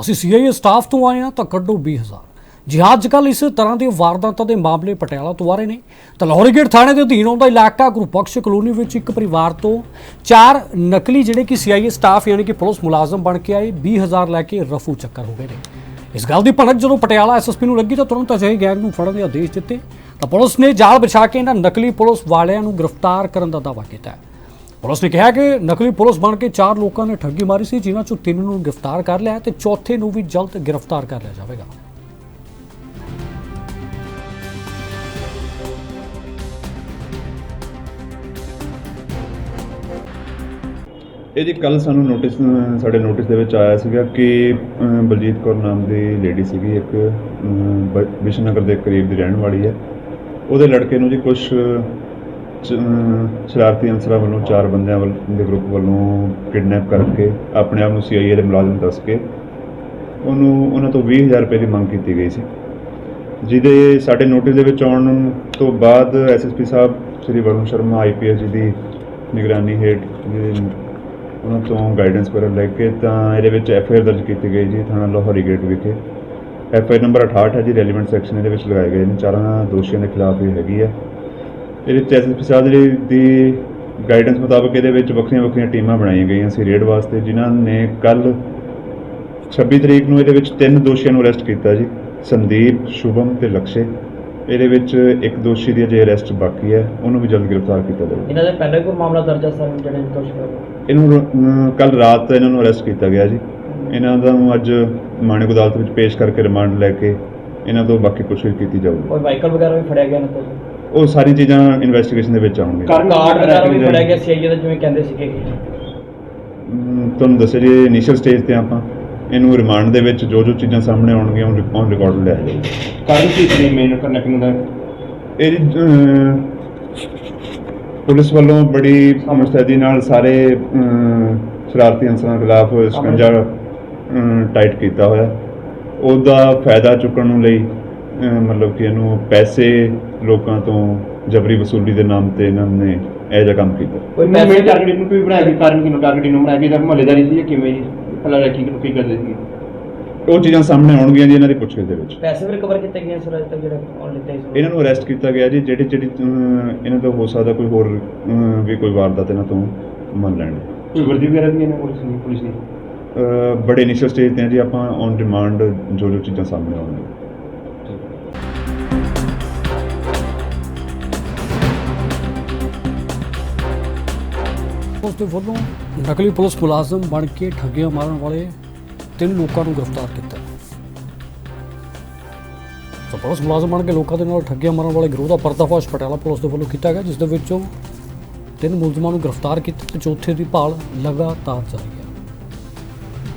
ਅਸੀਂ CIA staff ਤੋਂ ਆਏ ਹਾਂ ਤਾਂ ਕੱਢੋ 20000 ਜੀ ਹਾਂ ਅੱਜ ਕੱਲ੍ਹ ਇਸ ਤਰ੍ਹਾਂ ਦੇ ਵਾਰਦਾਤਾਂ ਦੇ ਮਾਮਲੇ ਪਟਿਆਲਾ ਤੋਂ ਆ ਰਹੇ ਨੇ। ਤਾਂ ਲਾਹੌਰੀਗੇਟ ਥਾਣੇ ਦੇ ਅਧੀਨ ਆਉਂਦਾ ਇਲਾਕਾ ਗੁਰਬਖਸ਼ ਕਲੋਨੀ ਵਿੱਚ ਇੱਕ ਪਰਿਵਾਰ ਤੋਂ ਚਾਰ ਨਕਲੀ ਜਿਹੜੇ ਕਿ ਸੀਆਈਏ ਸਟਾਫ ਯਾਨੀ ਕਿ ਪੁਲਿਸ ਮੁਲਾਜ਼ਮ ਬਣ ਕੇ ਆਏ 20000 ਲੈ ਕੇ ਰਫੂ ਚੱਕਰ ਹੋ ਗਏ ਨੇ। ਇਸ ਗੱਲ ਦੀ ਭਣਕ ਜਦੋਂ ਪਟਿਆਲਾ ਐਸਐਸਪੀ ਨੂੰ ਲੱਗੀ ਤਾਂ ਤੁਰੰਤ ਅਜਿਹੇ ਗੈਂਗ ਨੂੰ ਫੜਨ ਦੇ ਆਦੇਸ਼ ਦਿੱਤੇ। ਤਾਂ ਪੁਲਿਸ ਨੇ ਜਾਲ ਵਿਛਾ ਕੇ ਇਹਨਾਂ ਨਕਲੀ ਪੁਲਿਸ ਵਾਲਿਆਂ ਨੂੰ ਗ੍ਰਿਫਤਾਰ ਕਰਨ ਦਾ ਦਾਅਵਾ ਕੀਤਾ ਹੈ। ਪੁਲਿਸ ਨੇ ਕਿਹਾ ਕਿ ਨਕਲੀ ਪੁਲਿਸ ਬਣ ਕੇ ਚਾਰ ਲੋਕਾਂ ਨੇ ਠੱਗੀ ਮਾਰੀ ਸੀ ਜਿਨ੍ਹਾਂ ਚੋਂ ਤਿੰਨ ਨੂੰ ਗ੍ਰਿਫਤਾਰ ਕਰ ਲਿਆ ਹੈ ਤੇ ਚੌਥੇ ਨੂੰ ਵੀ ਜਲਦ ਗ੍ਰਿਫਤਾਰ ਕਰ ਲਿਆ ਜਾਵੇਗਾ। ਇਹ ਜੀ ਕੱਲ ਸਾਨੂੰ ਨੋਟਿਸ ਸਾਡੇ ਨੋਟਿਸ ਦੇ ਵਿੱਚ ਆਇਆ ਸੀਗਾ ਕਿ ਬਲਜੀਤ ਕੌਰ ਨਾਮ ਦੀ ਲੇਡੀ ਸੀਗੀ ਇੱਕ ਅਮ, ਬ- ਦੇ ਕਰੀਬ ਦੀ ਰਹਿਣ ਵਾਲੀ ਹੈ। ਉਹਦੇ ਲੜਕੇ ਨੂੰ ਜੀ ਕੁਝ ਸ਼ਰਾਰਤੀ ਅਨਸਰਾਂ ਵੱਲੋਂ ਚਾਰ ਬੰਦਿਆਂ ਵੱਲ, ਦੇ ਗਰੁੱਪ ਵੱਲੋਂ ਕਿਡਨੈਪ ਕਰਕੇ ਆਪਣੇ ਆਪ ਨੂੰ ਸੀਆਈਏ ਦੇ ਮੁਲਾਜ਼ਮ ਦੱਸ ਕੇ ਉਹਨੂੰ, ਉਹਨਾਂ ਤੋਂ 20000 ਰੁਪਏ ਦੀ ਮੰਗ ਕੀਤੀ ਗਈ ਸੀ। ਜਿਹਦੇ ਸਾਡੇ ਨੋਟਿਸ ਦੇ ਵਿੱਚ ਆਉਣ ਤੋਂ ਬਾਅਦ ਐਸਐਸਪੀ ਸਾਹਿਬ, ਸ੍ਰੀ ਵਰੁਣ ਸ਼ਰਮਾ ਆਈਪੀਐਸ ਜੀ ਦੀ ਨਿਗਰਾਨੀ ਹੇਠ ਉਹਨਾਂ ਤੋਂ ਗਾਈਡੈਂਸ ਵਗੈਰਾ ਲੈ ਕੇ ਤਾਂ ਇਹਦੇ ਵਿੱਚ ਐਫਆਈਆਰ ਦਰਜ ਕੀਤੀ ਗਈ ਜੀ, ਥਾਣਾ ਲਾਹੌਰੀ ਗੇਟ ਵਿਖੇ। ਐਫਆਈਆਰ ਨੰਬਰ 68 ਹੈ ਜੀ ਰੈਲੀਵੈਂਟ ਸੈਕਸ਼ਨ ਇਹਦੇ ਵਿੱਚ ਲਗਾਏ ਗਏ ਨੇ। ਚਾਰਾਂ ਦੋਸ਼ੀਆਂ ਦੇ ਖਿਲਾਫ ਇਹ ਹੈਗੀ ਹੈ। ਇਹਦੇ ਵਿੱਚ ਐਸਐਸਪੀ ਸਾਹਿਬ ਦੀ ਦੀ ਗਾਈਡੈਂਸ ਮੁਤਾਬਕ ਇਹਦੇ ਵਿੱਚ ਵੱਖਰੀਆਂ ਵੱਖਰੀਆਂ ਟੀਮਾਂ ਬਣਾਈਆਂ ਗਈਆਂ ਸੀ ਰੇਡ ਵਾਸਤੇ ਜਿਨ੍ਹਾਂ ਨੇ ਕੱਲ 26 ਤਰੀਕ ਨੂੰ ਇਹਦੇ ਵਿੱਚ ਤਿੰਨ ਦੋਸ਼ੀਆਂ ਨੂੰ ਅਰੈਸਟ ਕੀਤਾ ਜੀ ਸੰਦੀਪ ਸ਼ੁਭਮ ਤੇ ਲਕਸ਼ੇ। ਇਹਦੇ ਵਿੱਚ ਇੱਕ ਦੋਸ਼ੀ ਦੀ ਅਜੇ ਅਰੈਸਟ ਬਾਕੀ ਹੈ ਉਹਨੂੰ ਵੀ ਜਲਦ ਗ੍ਰਿਫਤਾਰ ਕੀਤਾ ਜਾਵੇਗਾ ਇਹਨਾਂ ਦੇ ਪਹਿਲੇ ਕੋਈ ਮਾਮਲਾ ਦਰਜ ਹੈ ਸਰ ਜਿਹੜੇ ਦੋਸ਼ ਇਹਨੂੰ ਕੱਲ ਰਾਤ ਇਹਨਾਂ ਨੂੰ ਅਰੈਸਟ ਕੀਤਾ ਗਿਆ ਜੀ। ਇਹਨਾਂ ਦਾ ਨੂੰ ਅੱਜ ਮਾਣਕ ਅਦਾਲਤ ਵਿੱਚ ਪੇਸ਼ ਕਰਕੇ ਰਿਮਾਂਡ ਲੈ ਕੇ ਇਹਨਾਂ ਤੋਂ ਬਾਕੀ ਪੁੱਛਗਿੱਛ ਕੀਤੀ ਜਾਊਗੀ। ਕੋਈ ਵਾਹੀਕਲ ਵਗੈਰਾ ਵੀ ਫੜਿਆ ਗਿਆ ਨਾ ਤੋਂ? ਉਹ ਸਾਰੀ ਚੀਜ਼ਾਂ ਇਨਵੈਸਟੀਗੇਸ਼ਨ ਦੇ ਵਿੱਚ ਆਉਣਗੀਆਂ। ਕਾਰਡ ਵਗੈਰਾ ਵੀ ਫੜਿਆ ਗਿਆ ਸੀਆਈਏ ਦਾ ਜਿਵੇਂ ਕਹਿੰਦੇ ਸੀਗੇ ਅਮ, ਤੁਹਾਨੂੰ ਦੱਸਿਆ ਜੀ ਇਨੀਸ਼ੀਅਲ ਸਟੇਜ ਤੇ ਆਪਾਂ ਇਹਨੂੰ ਰਿਮਾਂਡ ਦੇ ਵਿੱਚ ਜੋ ਜੋ ਚੀਜ਼ਾਂ ਸਾਹਮਣੇ ਆਉਣਗੀਆਂ ਉਹ ਰਿਕਾਰਡ ਲਿਆ ਜਾਏਗਾ ਕਾਰਨ ਕੀ ਸੀ ਮੇਨ ਕਨੈਕਟਿੰਗ ਦਾ? ਇਹ ਅਮ, ਪੁਲਿਸ ਵੱਲੋਂ ਬੜੀ ਮੁਸਤੈਦੀ ਨਾਲ ਸਾਰੇ ਅਮ, ਸ਼ਰਾਰਤੀ ਅਨਸਰਾਂ ਖਿਲਾਫ ਸ਼ਿਕੰਜਾ ਟਾਈਟ ਕੀਤਾ ਹੋਇਆ। ਉਹਦਾ ਫਾਇਦਾ ਚੁੱਕਣ ਨੂੰ ਲਈ ਮਤਲਬ ਕਿ ਇਹਨੂੰ ਪੈਸੇ ਲੋਕਾਂ ਤੋਂ ਜਬਰੀ ਵਸੂਲੀ ਦੇ ਨਾਮ ਤੇ ਇਹਨਾਂ ਨੇ ਇਹ ਜਿਹਾ ਕੰਮ ਕੀਤਾ। ਕੋਈ ਮੈਂ ਪੈਸੇ ਟਾਰਗੇਟ ਨੂੰ ਵੀ ਬਣਾਇਆ ਗਿਆ ਕਾਰਨ ਕਿਨੂੰ ਟਾਰਗੇਟ ਨੂੰ ਬਣਾਇਆ ਗਿਆ ਜਾਂ ਮਹੱਲੇਦਾਰੀ ਸੀ ਜਾਂ ਕਿਵੇਂ ਜੀ ਪਹਿਲਾਂ ਕੀ ਕੀ ਕਰਦੇ ਸੀ? ਉਹ ਚੀਜ਼ਾਂ ਸਾਹਮਣੇ ਆਉਣਗੀਆਂ ਜੀ ਇਹਨਾਂ ਦੀ ਪੁੱਛਗਿੱਛ ਦੇ ਵਿੱਚ। ਪੈਸੇ ਵੀ ਰਿਕਵਰ ਕੀਤੇ ਗਏ ਸਰ ਅਜੇ ਤੱਕ ਜਿਹੜੇ ਔਨ ਲਿੱਤੇ ਸੀ। ਇਹਨਾਂ ਨੂੰ ਅਰੈਸਟ ਕੀਤਾ ਗਿਆ ਜੀ ਜਿਹੜੀ ਜਿਹੜੀ ਇਹਨਾਂ ਤੋਂ ਹੋ ਸਕਦਾ ਕੋਈ ਹੋਰ ਵੀ ਕੋਈ ਵਾਰਦਾਤ ਇਹਨਾਂ ਤੋਂ ਮੰਨ ਲੈਣ। ਕੋਈ ਵਰਦੀ ਵਗੈਰਾ ਵੀ ਇਹਨਾਂ ਪੁਲਿਸ ਨੇ ਪੁਲਿਸ ਨੇ ਅਹ ਬੜੇ ਇਨੀਸ਼ੀਅਲ ਸਟੇਜ ਤੇ ਆ ਜੀ ਆਪਾਂ ਔਨ ਡਿਮਾਂਡ ਜੋ ਜੋ ਚੀਜ਼ਾਂ ਸਾਹਮਣੇ ਆਉਣਗੀਆਂ। ਉਸ ਦੇ ਵੱਲੋਂ ਨਕਲੀ ਪੁਲਿਸ ਮੁਲਾਜ਼ਮ ਬਣ ਕੇ ਠੱਗੀਆਂ ਮਾਰਨ ਵਾਲੇ ਤਿੰਨ ਲੋਕਾਂ ਨੂੰ ਗ੍ਰਿਫਤਾਰ ਕੀਤਾ। ਤਾਂ ਪੁਲਿਸ ਮੁਲਾਜ਼ਮ ਬਣ ਕੇ ਲੋਕਾਂ ਦੇ ਨਾਲ ਠੱਗੀਆਂ ਮਾਰਨ ਵਾਲੇ ਗਿਰੋਹ ਦਾ ਪਰਦਾਫਾਸ਼ ਪਟਿਆਲਾ ਪੁਲਿਸ ਦੇ ਵੱਲੋਂ ਕੀਤਾ ਗਿਆ, ਜਿਸ ਦੇ ਵਿੱਚੋਂ ਤਿੰਨ ਮੁਲਜ਼ਮਾਂ ਨੂੰ ਗ੍ਰਿਫਤਾਰ ਕੀਤਾ ਤੇ ਚੌਥੇ ਦੀ ਭਾਲ ਲਗਾਤਾਰ ਜਾਰੀ ਹੈ।